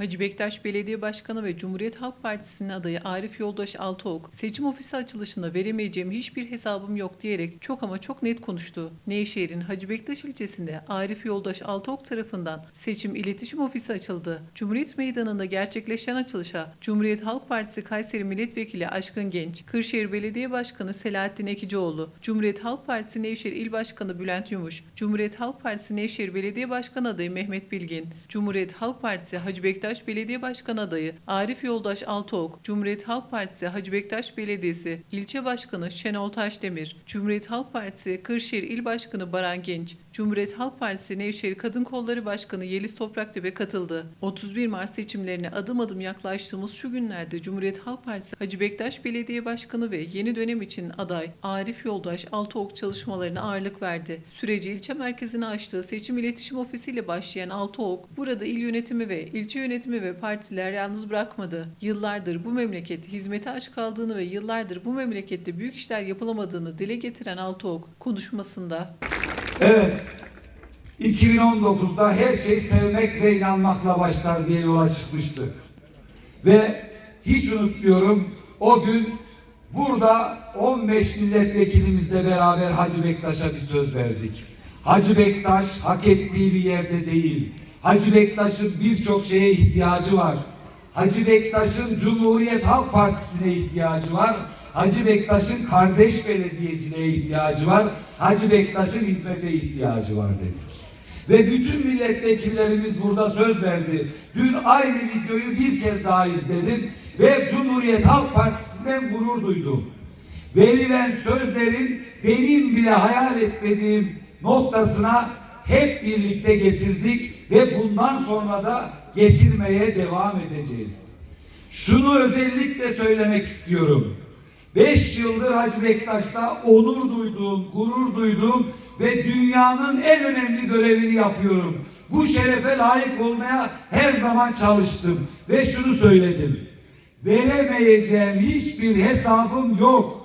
Hacı Bektaş Belediye Başkanı ve Cumhuriyet Halk Partisi'nin adayı Arif Yoldaş Altıok, seçim ofisi açılışında veremeyeceğim hiçbir hesabım yok diyerek çok ama çok net konuştu. Nevşehir'in Hacı Bektaş ilçesinde Arif Yoldaş Altıok tarafından seçim iletişim ofisi açıldı. Cumhuriyet Meydanı'nda gerçekleşen açılışa Cumhuriyet Halk Partisi Kayseri Milletvekili Aşkın Genç, Kırşehir Belediye Başkanı Selahattin Ekicioğlu, Cumhuriyet Halk Partisi Nevşehir İl Başkanı Bülent Yumuş, Cumhuriyet Halk Partisi Nevşehir Belediye Başkanı adayı Mehmet Bilgin, Cumhuriyet Halk Partisi Hacı Bektaş Belediye Başkanı adayı Arif Yoldaş Altıok, Cumhuriyet Halk Partisi Hacı Bektaş Belediyesi İlçe Başkanı Şenol Taşdemir, Cumhuriyet Halk Partisi Kırşehir İl Başkanı Baran Genç, Cumhuriyet Halk Partisi Nevşehir Kadın Kolları Başkanı Yeliz Topraktepe katıldı. 31 Mart seçimlerine adım adım yaklaştığımız şu günlerde Cumhuriyet Halk Partisi Hacı Bektaş Belediye Başkanı ve yeni dönem için aday Arif Yoldaş Altıok çalışmalarına ağırlık verdi. Süreci ilçe merkezine açtığı seçim iletişim ofisiyle başlayan Altıok, burada il yönetimi ve ilçe yönetimi ve partiler yalnız bırakmadı. Yıllardır bu memleket hizmete aç kaldığını ve yıllardır bu memlekette büyük işler yapılamadığını dile getiren Altıok konuşmasında Evet. 2019'da her şey sevmek ve inanmakla başlar diye yola çıkmıştık. Ve hiç unutmuyorum o gün burada 15 milletvekilimizle beraber Hacı Bektaş'a bir söz verdik. Hacı Bektaş hak ettiği bir yerde değil. Hacı Bektaş'ın birçok şeye ihtiyacı var. Hacı Bektaş'ın Cumhuriyet Halk Partisi'ne ihtiyacı var. Hacı Bektaş'ın kardeş belediyeciliğe ihtiyacı var. Hacı Bektaş'ın hizmete ihtiyacı var dedik. Ve bütün milletvekillerimiz burada söz verdi. Dün aynı videoyu bir kez daha izledim ve Cumhuriyet Halk Partisi'nden gurur duydum. Verilen sözlerin benim bile hayal etmediğim noktasına hep birlikte getirdik ve bundan sonra da getirmeye devam edeceğiz. Şunu özellikle söylemek istiyorum. Beş yıldır Hacı Bektaş'ta onur duyduğum, gurur duyduğum ve dünyanın en önemli görevini yapıyorum. Bu şerefe layık olmaya her zaman çalıştım ve şunu söyledim. Veremeyeceğim hiçbir hesabım yok.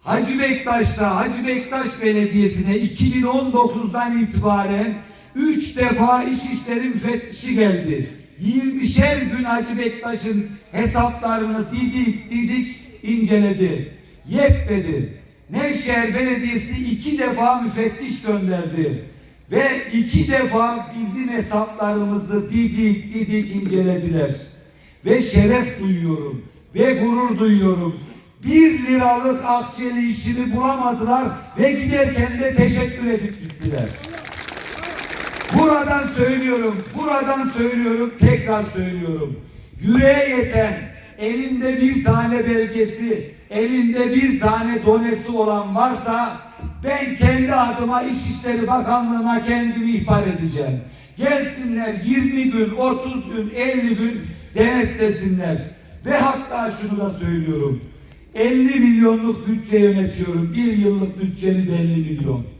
Hacı Bektaş'ta Hacı Bektaş Belediyesi'ne 2019'dan itibaren 3 defa İçişleri Müfettişi geldi. 20'şer gün Hacı Bektaş'ın hesaplarını didik didik inceledi. Yetmedi. Nevşehir Belediyesi iki defa müfettiş gönderdi. Ve iki defa bizim hesaplarımızı didik didik incelediler. Ve şeref duyuyorum. Ve gurur duyuyorum. Bir liralık akçeli işini bulamadılar ve giderken de teşekkür edip gittiler. Buradan söylüyorum, buradan söylüyorum, tekrar söylüyorum. Yüreğe yeten, elinde bir tane belgesi, elinde bir tane donesi olan varsa ben kendi adıma İçişleri Bakanlığı'na kendimi ihbar edeceğim. Gelsinler 20 gün, 30 gün, 50 gün denetlesinler. Ve hatta şunu da söylüyorum. 50 milyonluk bütçe yönetiyorum. Bir yıllık bütçemiz 50 milyon.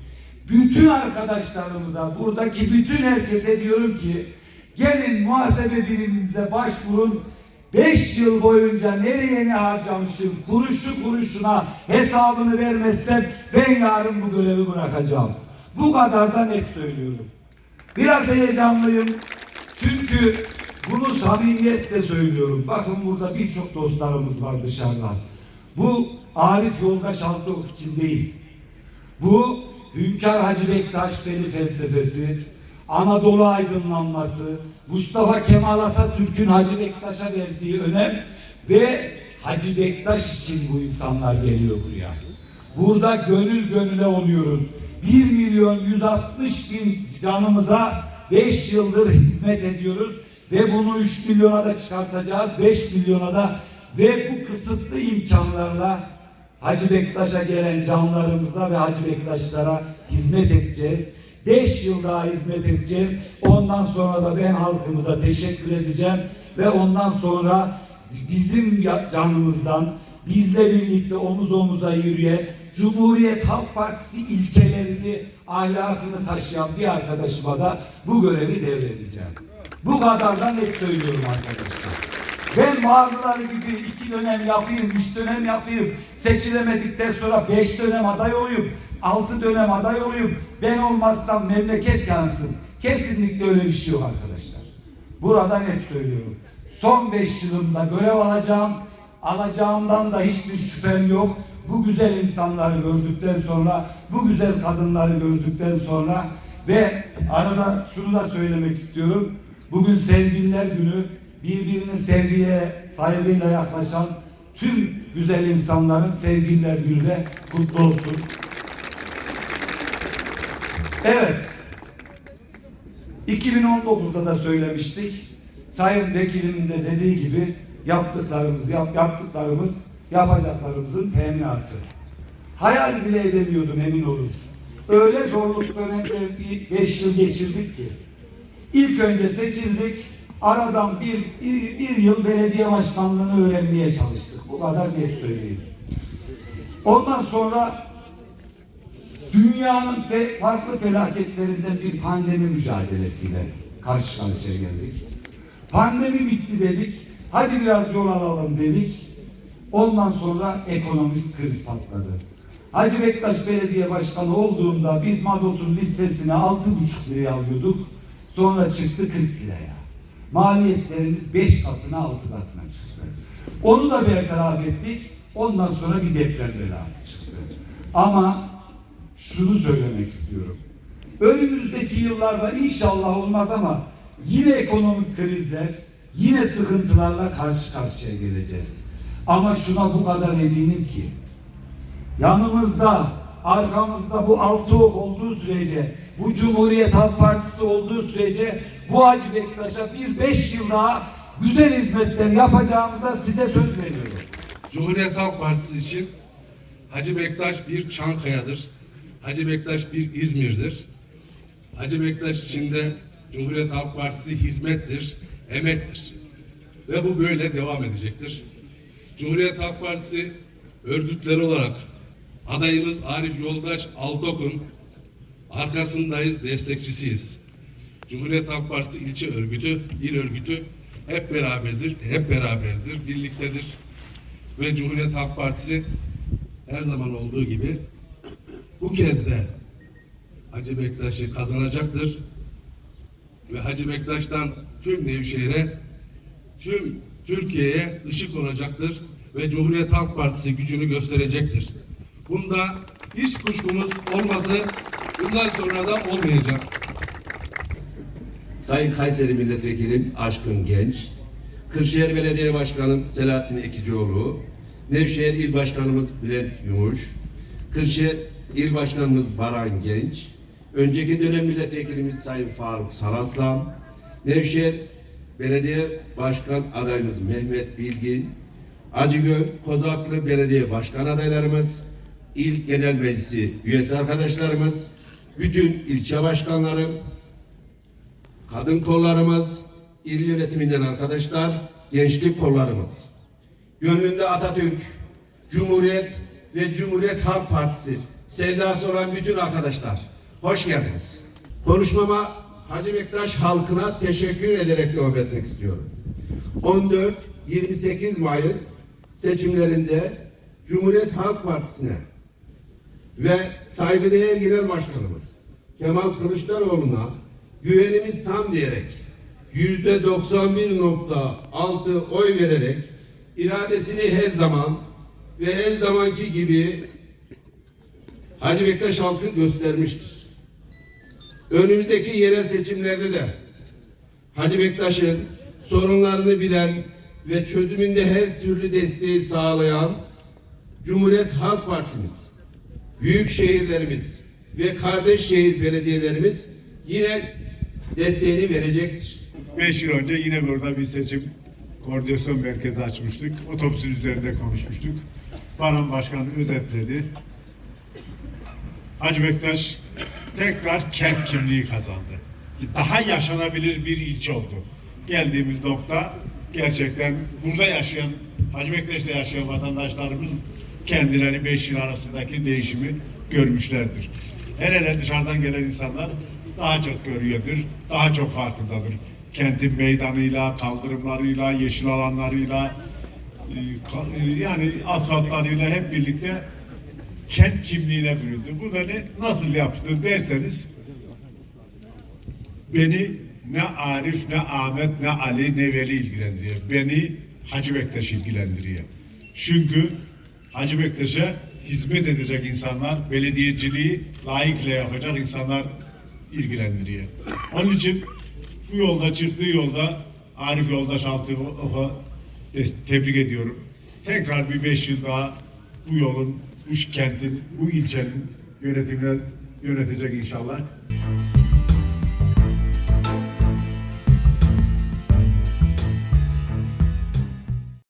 Bütün arkadaşlarımıza, buradaki bütün herkese diyorum ki gelin muhasebe birimimize başvurun. 5 yıl boyunca nereye ne harcamışım, kuruşu kuruşuna hesabını vermezsem ben yarın bu görevi bırakacağım. Bu kadar da net söylüyorum. Biraz heyecanlıyım. Çünkü bunu samimiyetle söylüyorum. Bakın burada birçok dostlarımız var dışarıdan. Bu Arif Yoldaş Altıok için değil. Bu Hünkar Hacı Bektaş Veli felsefesi, Anadolu aydınlanması, Mustafa Kemal Atatürk'ün Hacı Bektaş'a verdiği önem ve Hacı Bektaş için bu insanlar geliyor buraya. Burada gönül gönüle oluyoruz. 1 milyon 160 bin canımıza 5 yıldır hizmet ediyoruz ve bunu 3 milyona da çıkartacağız, 5 milyona da ve bu kısıtlı imkanlarla Hacı Bektaş'a gelen canlarımıza ve Hacı Bektaşlara hizmet edeceğiz. Beş yıl daha hizmet edeceğiz. Ondan sonra da ben halkımıza teşekkür edeceğim. Ve ondan sonra bizim canımızdan bizle birlikte omuz omuza yürüyen Cumhuriyet Halk Partisi ilkelerini, ahlakını taşıyan bir arkadaşıma da bu görevi devredeceğim. Bu kadar da net söylüyorum arkadaşlar. Ben bazıları gibi iki dönem yapayım, üç dönem yapayım, seçilemedikten sonra beş dönem aday olayım, altı dönem aday olayım. Ben olmazsam memleket yansın. Kesinlikle öyle bir şey yok arkadaşlar. Burada net söylüyorum. Son beş yılımda görev alacağım. Alacağımdan da hiçbir şüphem yok. Bu güzel insanları gördükten sonra, bu güzel kadınları gördükten sonra ve arada şunu da söylemek istiyorum. Bugün sevgililer günü birbirine sevgiye, saygıyla yaklaşan tüm güzel insanların sevgililer günü de kutlu olsun. Evet. 2019'da da söylemiştik. Sayın Vekilimin de dediği gibi yaptıklarımız, yap, yaptıklarımız yapacaklarımızın teminatı. Hayal bile edemiyordum emin olun. Öyle zorluk dönemde bir beş yıl geçirdik ki. İlk önce seçildik. Aradan bir, bir, bir yıl belediye başkanlığını öğrenmeye çalıştık. Bu kadar net söyleyeyim. Ondan sonra dünyanın fe- farklı felaketlerinden bir pandemi mücadelesiyle karşı karşıya geldik. Pandemi bitti dedik. Hadi biraz yol alalım dedik. Ondan sonra ekonomik kriz patladı. Hacı Bektaş Belediye Başkanı olduğunda biz mazotun litresini 6,5 liraya alıyorduk. Sonra çıktı 40 liraya. Maliyetlerimiz 5 katına 6 katına çıktı. Onu da bertaraf ettik. Ondan sonra bir deprem belası çıktı. Ama şunu söylemek istiyorum. Önümüzdeki yıllarda inşallah olmaz ama yine ekonomik krizler, yine sıkıntılarla karşı karşıya geleceğiz. Ama şuna bu kadar eminim ki yanımızda, arkamızda bu altı ok olduğu sürece, bu Cumhuriyet Halk Partisi olduğu sürece bu Hacı Bektaş'a bir beş yıl daha güzel hizmetler yapacağımıza size söz veriyorum. Cumhuriyet Halk Partisi için Hacı Bektaş bir Çankaya'dır. Hacı Bektaş bir İzmir'dir. Hacı Bektaş için de Cumhuriyet Halk Partisi hizmettir, emektir. Ve bu böyle devam edecektir. Cumhuriyet Halk Partisi örgütleri olarak adayımız Arif Yoldaş Altok'un arkasındayız, destekçisiyiz. Cumhuriyet Halk Partisi ilçe örgütü, il örgütü hep beraberdir, hep beraberdir, birliktedir ve Cumhuriyet Halk Partisi her zaman olduğu gibi bu kez de Hacı Bektaş'ı kazanacaktır. Ve Hacı Bektaş'tan tüm Nevşehir'e, tüm Türkiye'ye ışık olacaktır ve Cumhuriyet Halk Partisi gücünü gösterecektir. Bunda hiç kuşkumuz olmazı bundan sonra da olmayacak. Sayın Kayseri Milletvekilim Aşkın Genç, Kırşehir Belediye Başkanım Selahattin Ekicioğlu, Nevşehir İl Başkanımız Bülent Yumuş, Kırşehir İl Başkanımız Baran Genç, önceki dönem milletvekilimiz Sayın Faruk Saraslan, Nevşehir Belediye Başkan adayımız Mehmet Bilgin, Acıgöl Kozaklı Belediye Başkan adaylarımız, İl Genel Meclisi üyesi arkadaşlarımız, bütün ilçe başkanlarım, kadın kollarımız, il yönetiminden arkadaşlar, gençlik kollarımız. Gönlünde Atatürk, Cumhuriyet ve Cumhuriyet Halk Partisi sevdası olan bütün arkadaşlar, hoş geldiniz. Konuşmama Hacı Bektaş halkına teşekkür ederek devam etmek istiyorum. 14-28 Mayıs seçimlerinde Cumhuriyet Halk Partisi'ne ve saygıdeğer genel başkanımız Kemal Kılıçdaroğlu'na güvenimiz tam diyerek yüzde 91.6 oy vererek iradesini her zaman ve her zamanki gibi Hacı Bektaş halkı göstermiştir. Önümüzdeki yerel seçimlerde de Hacı Bektaş'ın sorunlarını bilen ve çözümünde her türlü desteği sağlayan Cumhuriyet Halk Partimiz büyük şehirlerimiz ve kardeş şehir belediyelerimiz yine desteğini verecektir. 5 yıl önce yine burada bir seçim koordinasyon merkezi açmıştık. Otobüsün üzerinde konuşmuştuk. Baran Başkan özetledi. Hacı Bektaş tekrar kent kimliği kazandı. Daha yaşanabilir bir ilçe oldu. Geldiğimiz nokta gerçekten burada yaşayan, Hacı Bektaş'ta yaşayan vatandaşlarımız kendileri 5 yıl arasındaki değişimi görmüşlerdir. Hele hele dışarıdan gelen insanlar daha çok görüyordur, daha çok farkındadır. Kentin meydanıyla, kaldırımlarıyla, yeşil alanlarıyla, e, e, yani asfaltlarıyla hep birlikte kent kimliğine büründü. Bu ne, nasıl yaptı derseniz beni ne Arif, ne Ahmet, ne Ali, ne Veli ilgilendiriyor. Beni Hacı Bektaş ilgilendiriyor. Çünkü Hacı Bektaş'a hizmet edecek insanlar, belediyeciliği layıkla yapacak insanlar ilgilendiriyor. Onun için bu yolda çıktığı yolda Arif Yoldaş Altıok'a tebrik ediyorum. Tekrar bir beş yıl daha bu yolun, bu kentin, bu ilçenin yönetimine yönetecek inşallah.